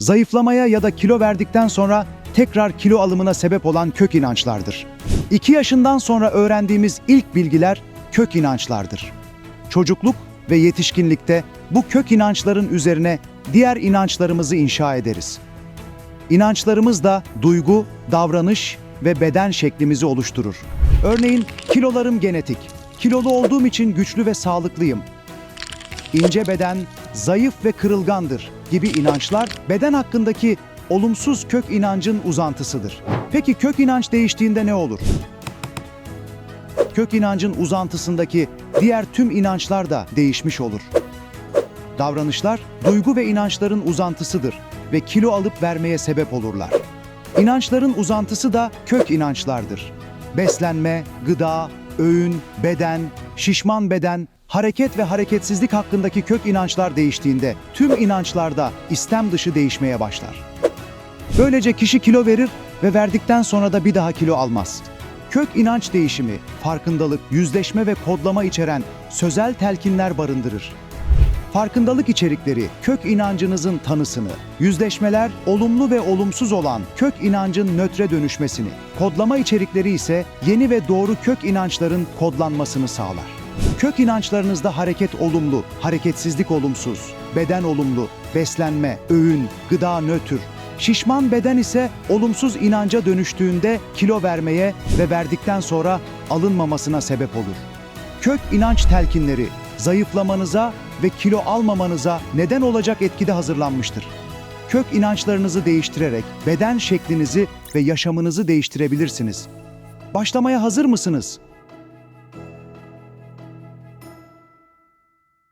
zayıflamaya ya da kilo verdikten sonra tekrar kilo alımına sebep olan kök inançlardır. 2 yaşından sonra öğrendiğimiz ilk bilgiler kök inançlardır. Çocukluk ve yetişkinlikte bu kök inançların üzerine diğer inançlarımızı inşa ederiz. İnançlarımız da duygu, davranış ve beden şeklimizi oluşturur. Örneğin kilolarım genetik. Kilolu olduğum için güçlü ve sağlıklıyım. İnce beden zayıf ve kırılgandır gibi inançlar beden hakkındaki olumsuz kök inancın uzantısıdır. Peki kök inanç değiştiğinde ne olur? Kök inancın uzantısındaki diğer tüm inançlar da değişmiş olur. Davranışlar, duygu ve inançların uzantısıdır ve kilo alıp vermeye sebep olurlar. İnançların uzantısı da kök inançlardır. Beslenme, gıda, öğün, beden, şişman beden, hareket ve hareketsizlik hakkındaki kök inançlar değiştiğinde tüm inançlarda istem dışı değişmeye başlar. Böylece kişi kilo verir ve verdikten sonra da bir daha kilo almaz. Kök inanç değişimi, farkındalık, yüzleşme ve kodlama içeren sözel telkinler barındırır. Farkındalık içerikleri kök inancınızın tanısını, yüzleşmeler olumlu ve olumsuz olan kök inancın nötre dönüşmesini, kodlama içerikleri ise yeni ve doğru kök inançların kodlanmasını sağlar. Kök inançlarınızda hareket olumlu, hareketsizlik olumsuz, beden olumlu, beslenme, öğün, gıda nötr, Şişman beden ise olumsuz inanca dönüştüğünde kilo vermeye ve verdikten sonra alınmamasına sebep olur. Kök inanç telkinleri zayıflamanıza ve kilo almamanıza neden olacak etkide hazırlanmıştır. Kök inançlarınızı değiştirerek beden şeklinizi ve yaşamınızı değiştirebilirsiniz. Başlamaya hazır mısınız?